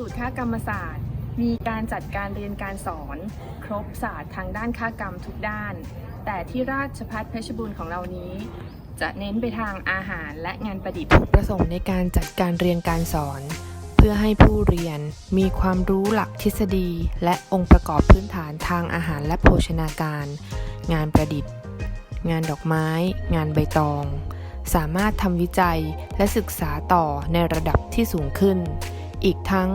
สูตรค่ากรรมศาสตร์ มีการจัดการเรียนการสอน ครบศาสตร์ทางด้านค่ากรรมทุกด้าน แต่ที่ราชพัฒเพชรบูรณ์ของเรานี้ จะเน้นไปทางอาหารและงานประดิษฐ์ประสงค์ในการจัดการเรียนการสอน เพื่อให้ผู้เรียนมีความรู้หลักทฤษฎี และองค์ประกอบพื้นฐานทางอาหารและโภชนาการ งานประดิษฐ์ งานดอกไม้ งานใบตองสามารถทำวิจัยและศึกษาต่อในระดับที่สูงขึ้น อีกทั้ง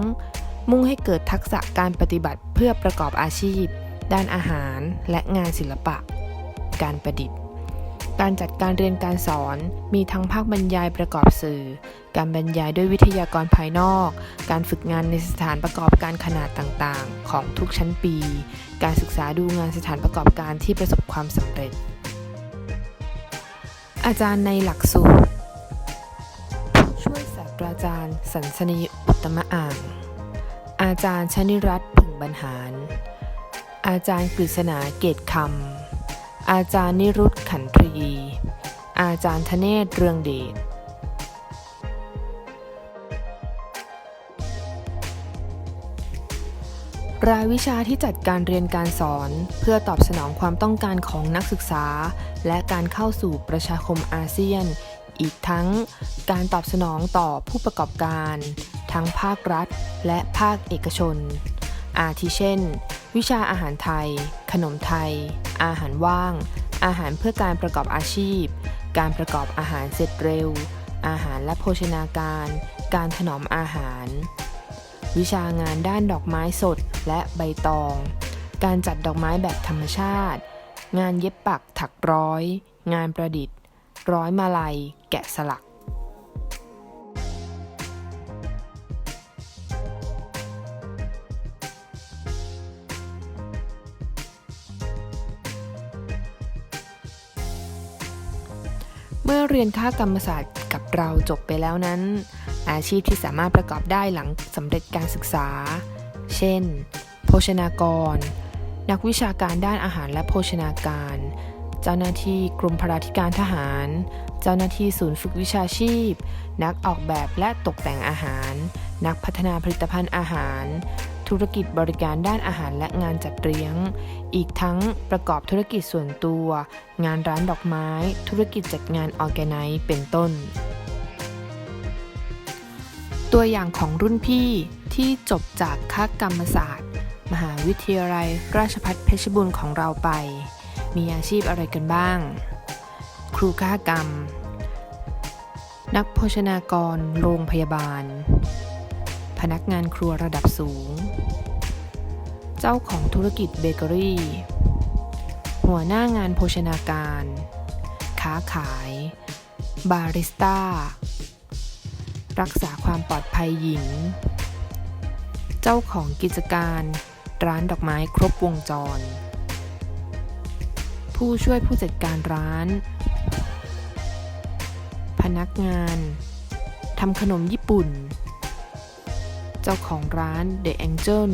มุ่งให้เกิดทักษะการปฏิบัติเพื่อประกอบอาชีพ ด้านอาหารและงานศิลปะ การประดิษฐ์ การจัดการเรียนการสอนมีทั้งภาคบรรยายประกอบสื่อ การบรรยายด้วยวิทยากรภายนอก การฝึกงานในสถานประกอบการขนาดต่างๆ ของทุกชั้นปี การศึกษาดูงานสถานประกอบการที่ประสบความสำเร็จอาจารย์ในหลักสูตร ตราจารย์สันสนีอุตมะอ่าง อาจารย์ชนิรัตน์ผึ่งบรรหาร อาจารย์กฤษณาเกตคำ อาจารย์นิรุตขันตรี อาจารย์ธเนศเรืองเดชรายวิชาที่จัดการเรียนการสอนเพื่อตอบสนองความต้องการของนักศึกษา และการเข้าสู่ประชาคมอาเซียน อีกทั้งการตอบสนองต่อผู้ประกอบการ ทั้งภาครัฐ และภาคเอกชน อาทิเช่น วิชาอาหารไทย ขนมไทย อาหารว่าง อาหารเพื่อการประกอบอาชีพ การประกอบอาหารเสร็จเร็ว อาหารและโภชนาการ การถนอมอาหาร วิชางานด้านดอกไม้สดและใบตอง การจัดดอกไม้แบบธรรมชาติ งานเย็บปักถักร้อย งานประดิษฐ์ ร้อยมาลัย แกะสลัก เมื่อเรียนค่ากรรมศาสตร์กับเราจบไปแล้วนั้น อาชีพที่สามารถประกอบได้หลังสำเร็จการศึกษา เช่น โภชนากร นักวิชาการด้านอาหารและโภชนาการ เจ้าหน้าที่กรมพราธิการทหาร เจ้าหน้าที่ศูนย์ฝึกวิชาชีพ นักออกแบบและตกแต่งอาหาร นักพัฒนาผลิตภัณฑ์อาหาร ธุรกิจบริการด้านอาหารและงานจัดเลี้ยง อีกทั้งประกอบธุรกิจส่วนตัว งานร้านดอกไม้ ธุรกิจจัดงานออแกไนซ์เป็นต้น ตัวอย่างของรุ่นพี่ที่จบจากคากรรมศาสตร์ มหาวิทยาลัยราชภัฏเพชรบูรณ์ของเราไป มีอาชีพอะไรกันบ้าง ครูค้ากรรม นักโภชนากร โรงพยาบาล พนักงานครัวระดับสูง เจ้าของธุรกิจเบเกอรี่ หัวหน้างานโภชนาการ ค้าขาย บาริสต้า รักษาความปลอดภัยหญิง เจ้าของกิจการร้านดอกไม้ครบวงจร ผู้ช่วยผู้จัดการร้าน พนักงานทำขนมญี่ปุ่น เจ้าของร้าน The Angel